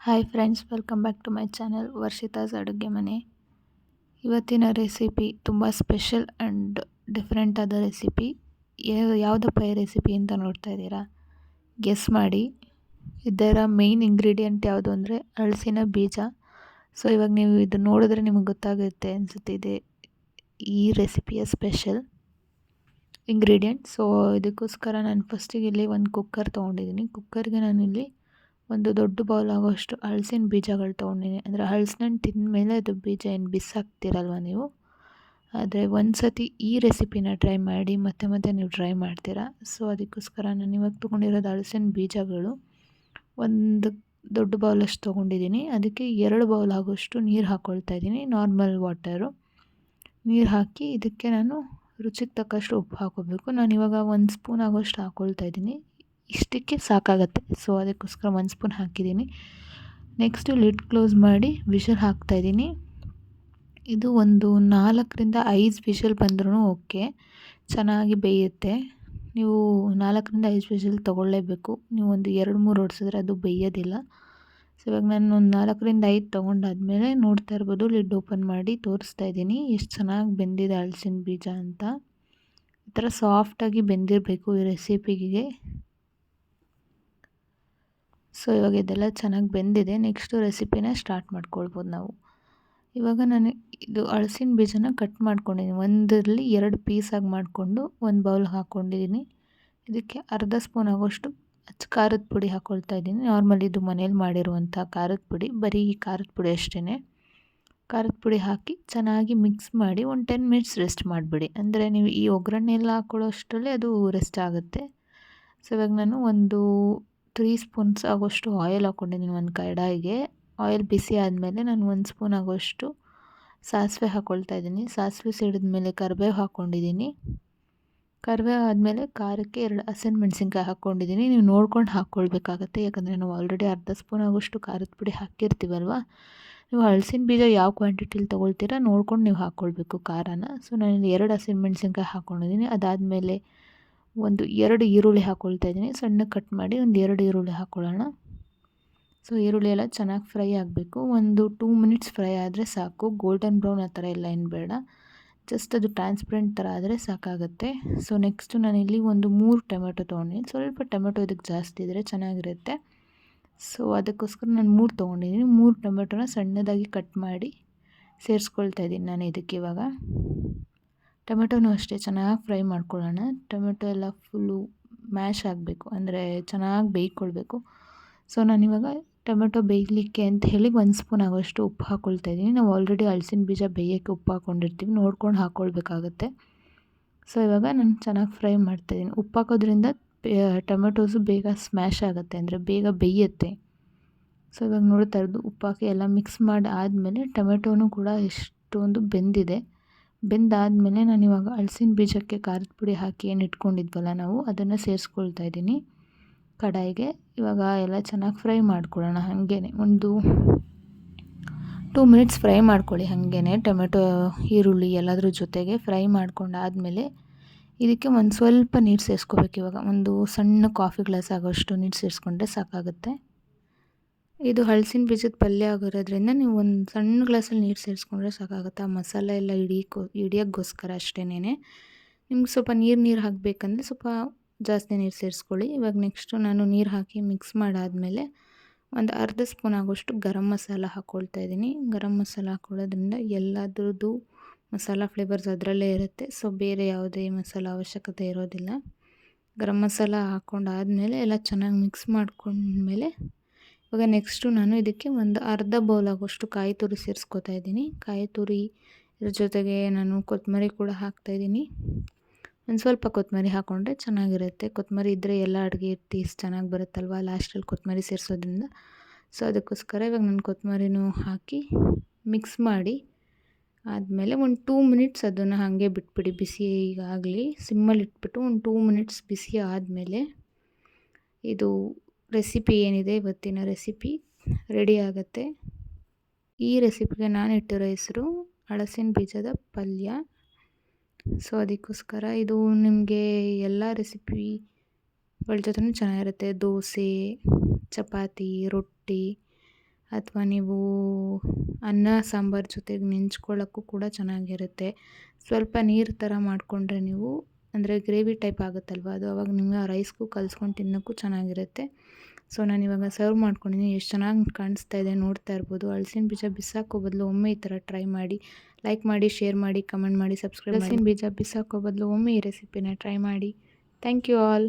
Hi friends welcome back to my channel Varshitha's ಅಡುಗೆ ಮನೆ ಇವತ್ತಿನ ರೆಸಿಪಿ ತುಂಬ ಸ್ಪೆಷಲ್ ಆ್ಯಂಡ್ ಡಿಫ್ರೆಂಟ್ ಆದ ರೆಸಿಪಿ ಯಾವುದಪ್ಪ ಈ ರೆಸಿಪಿ ಅಂತ ನೋಡ್ತಾ ಇದ್ದೀರಾ? ಗೆಸ್ ಮಾಡಿ. ಇದರ ಮೇಯ್ನ್ ಇಂಗ್ರೀಡಿಯೆಂಟ್ ಯಾವುದು ಅಂದರೆ ಅಳಸಿನ ಬೀಜ. ಸೊ ಇವಾಗ ನೀವು ಇದು ನೋಡಿದ್ರೆ ನಿಮಗೆ ಗೊತ್ತಾಗುತ್ತೆ ಅನಿಸುತ್ತಿದೆ ಈ ರೆಸಿಪಿಯ ಸ್ಪೆಷಲ್ ಇಂಗ್ರೀಡಿಯೆಂಟ್ ಸೊ ಇದಕ್ಕೋಸ್ಕರ ನಾನು ಫಸ್ಟಿಗೆ ಇಲ್ಲಿ ಒಂದು ಕುಕ್ಕರ್ ತೊಗೊಂಡಿದ್ದೀನಿ. ಕುಕ್ಕರ್ಗೆ ನಾನು ಇಲ್ಲಿ ಒಂದು ದೊಡ್ಡ ಬೌಲ್ ಆಗೋಷ್ಟು ಹಲಸಿನ ಬೀಜಗಳು ತೊಗೊಂಡಿನಿ. ಅಂದರೆ ಹಣ್ಣು ತಿಂದಮೇಲೆ ಅದು ಬೀಜ ಏನು ಬಿಸಾಕ್ತಿರಲ್ವ ನೀವು? ಆದರೆ ಒಂದು ಸತಿ ಈ ರೆಸಿಪಿನ ಟ್ರೈ ಮಾಡಿ, ಮತ್ತೆ ಮತ್ತೆ ನೀವು ಟ್ರೈ ಮಾಡ್ತೀರಾ? ಸೊ ಅದಕ್ಕೋಸ್ಕರ ನಾನು ಇವಾಗ ತೊಗೊಂಡಿರೋದು ಹಲ್ಸಿನ ಬೀಜಗಳು ಒಂದು ದೊಡ್ಡ ಬೌಲಷ್ಟು ತೊಗೊಂಡಿದ್ದೀನಿ ಅದಕ್ಕೆ ಎರಡು ಬೌಲ್ ಆಗೋಷ್ಟು ನೀರು ಹಾಕ್ಕೊಳ್ತಾ ಇದ್ದೀನಿ ನಾರ್ಮಲ್ ವಾಟರು ನೀರು ಹಾಕಿ ಇದಕ್ಕೆ ನಾನು ರುಚಿಗೆ ತಕ್ಕಷ್ಟು ಉಪ್ಪು ಹಾಕೋಬೇಕು. ನಾನು ಇವಾಗ ಒಂದು ಸ್ಪೂನ್ ಆಗೋಷ್ಟು ಹಾಕ್ಕೊಳ್ತಾ ಇದ್ದೀನಿ ಇಷ್ಟಕ್ಕೆ ಸಾಕಾಗತ್ತೆ. ಸೊ ಅದಕ್ಕೋಸ್ಕರ ಒಂದು ಸ್ಪೂನ್ ಹಾಕಿದ್ದೀನಿ. ನೆಕ್ಸ್ಟು ಲಿಡ್ ಕ್ಲೋಸ್ ಮಾಡಿ ವಿಷಲ್ ಹಾಕ್ತಾಯಿದ್ದೀನಿ ಇದು ಒಂದು ನಾಲ್ಕರಿಂದ ಐದು ವಿಷಲ್ ಬಂದ್ರೂ ಓಕೆ. ಚೆನ್ನಾಗಿ ಬೇಯುತ್ತೆ. ನೀವು ನಾಲ್ಕರಿಂದ ಐದು ವಿಷಲ್ ತೊಗೊಳ್ಳೇಬೇಕು. ನೀವು ಒಂದು ಎರಡು, ಮೂರು ಹೊಡ್ಸಿದ್ರೆ ಅದು ಬೇಯೋದಿಲ್ಲ. ಸೊ ಇವಾಗ ನಾನು ಒಂದು ನಾಲ್ಕರಿಂದ ಐದು ತೊಗೊಂಡಾದ್ಮೇಲೆ ನೋಡ್ತಾ ಇರ್ಬೋದು. ಲಿಡ್ ಓಪನ್ ಮಾಡಿ ತೋರಿಸ್ತಾ ಇದ್ದೀನಿ. ಎಷ್ಟು ಚೆನ್ನಾಗಿ ಬೆಂದಿದೆ ಹಲಸಿನ ಬೀಜ ಅಂತ. ಈ ಥರ ಸಾಫ್ಟಾಗಿ ಬೆಂದಿರಬೇಕು ಈ ರೆಸಿಪಿಗೆ ಸೊ ಇವಾಗ ಇದೆಲ್ಲ ಚೆನ್ನಾಗಿ ಬೆಂದಿದೆ. ನೆಕ್ಸ್ಟು ರೆಸಿಪಿನ ಸ್ಟಾರ್ಟ್ ಮಾಡ್ಕೊಳ್ಬೋದು ನಾವು. ಇವಾಗ ನಾನು ಇದು ಅಳಸಿನ ಬೀಜನ ಕಟ್ ಮಾಡ್ಕೊಂಡಿದ್ದೀನಿ ಒಂದರಲ್ಲಿ ಎರಡು ಪೀಸಾಗಿ ಮಾಡಿಕೊಂಡು ಒಂದು ಬೌಲ್ ಹಾಕ್ಕೊಂಡಿದ್ದೀನಿ ಇದಕ್ಕೆ ಅರ್ಧ ಸ್ಪೂನ್ ಆಗೋಷ್ಟು ಅಚ್ಚ ಖಾರದ ಪುಡಿ ಹಾಕ್ಕೊಳ್ತಾ ಇದ್ದೀನಿ ನಾರ್ಮಲ್ ಇದು ಮನೇಲಿ ಮಾಡಿರುವಂಥ ಖಾರದ ಪುಡಿ. ಬರೀ ಖಾರದ ಪುಡಿ ಅಷ್ಟೇ ಖಾರದ ಪುಡಿ ಹಾಕಿ ಚೆನ್ನಾಗಿ ಮಿಕ್ಸ್ ಮಾಡಿ ಒಂದು ಟೆನ್ ಮಿನಿಟ್ಸ್ ರೆಸ್ಟ್ ಮಾಡಿಬಿಡಿ. ಅಂದರೆ ನೀವು ಈ ಒಗ್ಗರಣೆ ಎಲ್ಲ ಹಾಕ್ಕೊಳ್ಳೋ ಅಷ್ಟರಲ್ಲೇ ಅದು ರೆಸ್ಟ್ ಆಗುತ್ತೆ. ಸೊ ಇವಾಗ ನಾನು ಒಂದು ತ್ರೀ ಸ್ಪೂನ್ಸ್ ಆಗೋಷ್ಟು ಆಯಿಲ್ ಹಾಕ್ಕೊಂಡಿದ್ದೀನಿ ಒಂದು ಕಡಾಯಿಗೆ. ಆಯಿಲ್ ಬಿಸಿ ಆದಮೇಲೆ ನಾನು ಒಂದು ಸ್ಪೂನ್ ಆಗೋಷ್ಟು ಸಾಸಿವೆ ಹಾಕ್ಕೊಳ್ತಾ ಇದ್ದೀನಿ. ಸಾಸಿವೆ ಸಿಡಿದ ಮೇಲೆ ಕರಿಬೇವು ಹಾಕ್ಕೊಂಡಿದ್ದೀನಿ ಕರಿಬೇವು ಆದಮೇಲೆ ಖಾರಕ್ಕೆ ಎರಡು ಹಸಿಮೆಣ್ಸಿನ್ಕಾಯಿ ಹಾಕ್ಕೊಂಡಿದ್ದೀನಿ ನೀವು ನೋಡ್ಕೊಂಡು ಹಾಕ್ಕೊಳ್ಬೇಕಾಗತ್ತೆ ಯಾಕಂದರೆ ನಾವು ಆಲ್ರೆಡಿ ಅರ್ಧ ಸ್ಪೂನ್ ಆಗೋಷ್ಟು ಖಾರದ ಪುಡಿ ಹಾಕಿರ್ತೀವಲ್ವ? ನೀವು ಹಳಸಿನ ಬೀಜ ಯಾವ ಕ್ವಾಂಟಿಟಿಲಿ ತೊಗೊಳ್ತೀರಾ ನೋಡ್ಕೊಂಡು ನೀವು ಹಾಕ್ಕೊಳ್ಬೇಕು ಖಾರನ. ಸೊ ನಾನು ಎರಡು ಹಸಿಮೆಣ್ಸಿನ್ಕಾಯಿ ಹಾಕ್ಕೊಂಡಿದ್ದೀನಿ ಅದಾದಮೇಲೆ ಒಂದು ಎರಡು ಈರುಳ್ಳಿ ಹಾಕ್ಕೊಳ್ತಾ ಇದ್ದೀನಿ. ಸಣ್ಣ ಕಟ್ ಮಾಡಿ ಒಂದು ಎರಡು ಈರುಳ್ಳಿ ಹಾಕ್ಕೊಳ್ಳೋಣ ಸೊ ಈರುಳ್ಳಿ ಎಲ್ಲ ಚೆನ್ನಾಗಿ ಫ್ರೈ ಆಗಬೇಕು. ಒಂದು ಟೂ ಮಿನಿಟ್ಸ್ ಫ್ರೈ ಆದರೆ ಸಾಕು. ಗೋಲ್ಡನ್ ಬ್ರೌನ್ ಆ ಥರ ಎಲ್ಲ ಏನು ಬೇಡ. ಜಸ್ಟ್ ಅದು ಟ್ರಾನ್ಸ್ಪರೆಂಟ್ ಥರ ಆದರೆ ಸಾಕಾಗುತ್ತೆ. ಸೊ ನೆಕ್ಸ್ಟು ನಾನಿಲ್ಲಿ ಒಂದು ಮೂರು ಟೊಮೆಟೊ ತೊಗೊಂಡಿದ್ದೀನಿ. ಸ್ವಲ್ಪ ಟೊಮೆಟೊ ಇದಕ್ಕೆ ಜಾಸ್ತಿ ಇದ್ದರೆ ಚೆನ್ನಾಗಿರುತ್ತೆ. ಸೊ ಅದಕ್ಕೋಸ್ಕರ ನಾನು ಮೂರು ತೊಗೊಂಡಿದ್ದೀನಿ. ಮೂರು ಟೊಮೆಟೊನ ಸಣ್ಣದಾಗಿ ಕಟ್ ಮಾಡಿ ಸೇರಿಸ್ಕೊಳ್ತಾ ಇದ್ದೀನಿ ನಾನು ಇದಕ್ಕೆ ಇವಾಗ. ಟೊಮೆಟೊನೂ ಅಷ್ಟೇ ಚೆನ್ನಾಗಿ ಫ್ರೈ ಮಾಡ್ಕೊಳ್ಳೋಣ. ಟೊಮೆಟೊ ಎಲ್ಲ ಫುಲ್ಲು ಮ್ಯಾಶ್ ಆಗಬೇಕು, ಅಂದರೆ ಚೆನ್ನಾಗಿ ಬೇಯ್ಕೊಳ್ಬೇಕು. ಸೊ, ನಾನಿವಾಗ ಟೊಮೆಟೊ ಬೇಯಲಿಕ್ಕೆ ಅಂತ ಹೇಳಿ ಒಂದು ಸ್ಪೂನ್ ಆಗೋಷ್ಟು ಉಪ್ಪು ಹಾಕ್ಕೊಳ್ತಾ ಇದ್ದೀನಿ. ನಾವು ಆಲ್ರೆಡಿ ಹಲ್ಸಿನ ಬೀಜ ಬೇಯೋಕ್ಕೆ ಉಪ್ಪು ಹಾಕ್ಕೊಂಡಿರ್ತೀವಿ ನೋಡ್ಕೊಂಡು ಹಾಕ್ಕೊಳ್ಬೇಕಾಗತ್ತೆ ಸೊ, ಇವಾಗ ನಾನು ಚೆನ್ನಾಗಿ ಫ್ರೈ ಮಾಡ್ತಾಯಿದ್ದೀನಿ ಉಪ್ಪು ಹಾಕೋದ್ರಿಂದ ಟೊಮೆಟೊಸು ಬೇಗ ಸ್ಮ್ಯಾಶ್ ಆಗುತ್ತೆ, ಅಂದರೆ ಬೇಗ ಬೇಯುತ್ತೆ. ಸೊ, ಇವಾಗ ನೋಡ್ತಾ ಇರೋದು ಉಪ್ಪು ಹಾಕಿ ಎಲ್ಲ ಮಿಕ್ಸ್ ಮಾಡಿ ಆದಮೇಲೆ ಟೊಮೆಟೊನೂ ಕೂಡ ಎಷ್ಟೊಂದು ಬೆಂದಿದೆ. ಬೆಂದಾದಮೇಲೆ ನಾನು ಇವಾಗ ಹಳ್ಸಿನ ಬೀಜಕ್ಕೆ ಖಾರದ ಪುಡಿ ಹಾಕಿ ಏನು ಇಟ್ಕೊಂಡಿದ್ವಲ್ಲ ನಾವು, ಅದನ್ನು ಸೇರಿಸ್ಕೊಳ್ತಾ ಇದ್ದೀನಿ. ಕಡಾಯಿಗೆ. ಇವಾಗ ಎಲ್ಲ ಚೆನ್ನಾಗಿ ಫ್ರೈ ಮಾಡ್ಕೊಳ್ಳೋಣ ಹಾಗೇ ಒಂದು ಟೂ ಮಿನಿಟ್ಸ್ ಫ್ರೈ ಮಾಡ್ಕೊಳ್ಳಿ ಹಾಗೇ ಟೊಮೆಟೊ, ಈರುಳ್ಳಿ ಎಲ್ಲದ್ರ ಜೊತೆಗೆ ಫ್ರೈ ಮಾಡ್ಕೊಂಡಾದಮೇಲೆ ಇದಕ್ಕೆ ಒಂದು ಸ್ವಲ್ಪ ನೀರು ಸೇರಿಸ್ಕೋಬೇಕು ಇವಾಗ. ಒಂದು ಸಣ್ಣ ಕಾಫಿ ಗ್ಲಾಸ್ ಆಗೋಷ್ಟು ನೀರು ಸೇರಿಸ್ಕೊಂಡ್ರೆ ಸಾಕಾಗುತ್ತೆ. ಇದು ಹಲಸಿನ ಬೀಜದ ಪಲ್ಯ ಆಗಿರೋದ್ರಿಂದ ನೀವು ಒಂದು ಸಣ್ಣ ಗ್ಲಾಸಲ್ಲಿ ನೀರು ಸೇರಿಸ್ಕೊಂಡ್ರೆ ಸಾಕಾಗುತ್ತೆ? ಆ ಮಸಾಲೆ ಎಲ್ಲ ಹಿಡಿಯಕ್ಕೋ ಹಿಡಿಯೋಕ್ಕೋಸ್ಕರ ಅಷ್ಟೇನೆ ನಿಮ್ಗೆ ಸ್ವಲ್ಪ ನೀರು ನೀರು ಹಾಕಬೇಕಂದ್ರೆ ಸ್ವಲ್ಪ ಜಾಸ್ತಿ ನೀರು ಸೇರಿಸ್ಕೊಳ್ಳಿ. ಇವಾಗ ನೆಕ್ಸ್ಟು ನಾನು ನೀರು ಹಾಕಿ ಮಿಕ್ಸ್ ಮಾಡಾದಮೇಲೆ ಒಂದು ಅರ್ಧ ಸ್ಪೂನ್ ಆಗೋಷ್ಟು ಗರಂ ಮಸಾಲ ಹಾಕ್ಕೊಳ್ತಾ ಇದ್ದೀನಿ. ಗರಂ ಮಸಾಲ ಹಾಕ್ಕೊಳ್ಳೋದ್ರಿಂದ ಎಲ್ಲದ್ರದ್ದು ಮಸಾಲ ಫ್ಲೇವರ್ಸ್ ಅದರಲ್ಲೇ ಇರುತ್ತೆ. ಸೊ, ಬೇರೆ ಯಾವುದೇ ಮಸಾಲ ಅವಶ್ಯಕತೆ ಇರೋದಿಲ್ಲ. ಗರಂ ಮಸಾಲ ಹಾಕ್ಕೊಂಡಾದಮೇಲೆ ಎಲ್ಲ ಚೆನ್ನಾಗಿ ಮಿಕ್ಸ್ ಮಾಡ್ಕೊಂಡ್ಮೇಲೆ ಇವಾಗ ನೆಕ್ಸ್ಟು ನಾನು ಇದಕ್ಕೆ ಒಂದು ಅರ್ಧ ಬೌಲ್ ಆಗೋಷ್ಟು ಕಾಯಿ ತುರಿ ಸೇರಿಸ್ಕೊತಾ ಇದ್ದೀನಿ. ಕಾಯಿ ತುರಿ ಇದ್ರ ಜೊತೆಗೆ ನಾನು ಕೊತ್ತಂಬರಿ ಕೂಡ ಹಾಕ್ತಾಯಿದ್ದೀನಿ ಒಂದು ಸ್ವಲ್ಪ ಕೊತ್ತಂಬರಿ ಹಾಕ್ಕೊಂಡ್ರೆ ಚೆನ್ನಾಗಿರುತ್ತೆ. ಕೊತ್ತಂಬರಿ ಇದ್ದರೆ ಎಲ್ಲ ಅಡುಗೆ ಟೇಸ್ಟ್ ಚೆನ್ನಾಗಿ ಬರುತ್ತಲ್ವ? ಲಾಸ್ಟಲ್ಲಿ ಕೊತ್ತಂಬರಿ ಸೇರಿಸೋದ್ರಿಂದ. ಸೊ ಅದಕ್ಕೋಸ್ಕರ ಇವಾಗ ನಾನು ಕೊತ್ತಂಬರಿನೂ ಹಾಕಿ ಮಿಕ್ಸ್ ಮಾಡಿ ಆದಮೇಲೆ ಒಂದು ಟೂ ಮಿನಿಟ್ಸ್ ಅದನ್ನು ಹಾಗೆ ಬಿಟ್ಬಿಡಿ. ಬಿಸಿ ಈಗಾಗಲಿ ಸಿಮ್ಮಲ್ಲಿ ಇಟ್ಬಿಟ್ಟು ಒಂದು ಟೂ ಮಿನಿಟ್ಸ್ ಬಿಸಿ ಆದಮೇಲೆ ಇದು ರೆಸಿಪಿ ಏನಿದೆ, ಇವತ್ತಿನ ರೆಸಿಪಿ ರೆಡಿ ಆಗುತ್ತೆ. ಈ ರೆಸಿಪಿಗೆ ನಾನು ಇಟ್ಟಿರೋ ಹೆಸರು ಹಳಸಿನ ಬೀಜದ ಪಲ್ಯ. ಸೊ ಅದಕ್ಕೋಸ್ಕರ ಇದು ನಿಮಗೆ ಎಲ್ಲ ರೆಸಿಪಿಗಳ ಜೊತೆ ಚೆನ್ನಾಗಿರುತ್ತೆ. ದೋಸೆ, ಚಪಾತಿ, ರೊಟ್ಟಿ ಅಥವಾ ನೀವು ಅನ್ನ, ಸಾಂಬಾರು ಜೊತೆಗೆ ನೆಂಚ್ಕೊಳ್ಳೋಕ್ಕೂ ಕೂಡ ಚೆನ್ನಾಗಿರುತ್ತೆ. ಸ್ವಲ್ಪ ನೀರು ಥರ ಮಾಡಿಕೊಂಡ್ರೆ ನೀವು ಅಂದರೆ ಗ್ರೇವಿ ಟೈಪ್ ಆಗುತ್ತಲ್ವ ಅದು ಅವಾಗ ನಿಮಗೆ ರೈಸ್ಗೂ ಕಲ್ಸ್ಕೊಂಡು ತಿನ್ನೋಕ್ಕೂ ಚೆನ್ನಾಗಿರುತ್ತೆ. ಸೊ ನಾನು ಇವಾಗ ಸರ್ವ್ ಮಾಡ್ಕೊಂಡಿದ್ದೀನಿ ಎಷ್ಟು ಚೆನ್ನಾಗಿ ಕಾಣಿಸ್ತಾ ಇದೆ ನೋಡ್ತಾ ಇರ್ಬೋದು. ಹಲಸಿನ ಬೀಜ ಬಿಸಾಕೋ ಬದಲು ಒಮ್ಮೆ ಈ ಥರ ಟ್ರೈ ಮಾಡಿ ಲೈಕ್ ಮಾಡಿ ಶೇರ್ ಮಾಡಿ ಕಮೆಂಟ್ ಮಾಡಿ ಸಬ್ಸ್ಕ್ರೈಬ್ ಹಲಸಿನ ಬೀಜ ಬಿಸಾಕೋ ಬದಲು ಒಮ್ಮೆ ಈ ರೆಸಿಪಿನ ಟ್ರೈ ಮಾಡಿ. Thank you all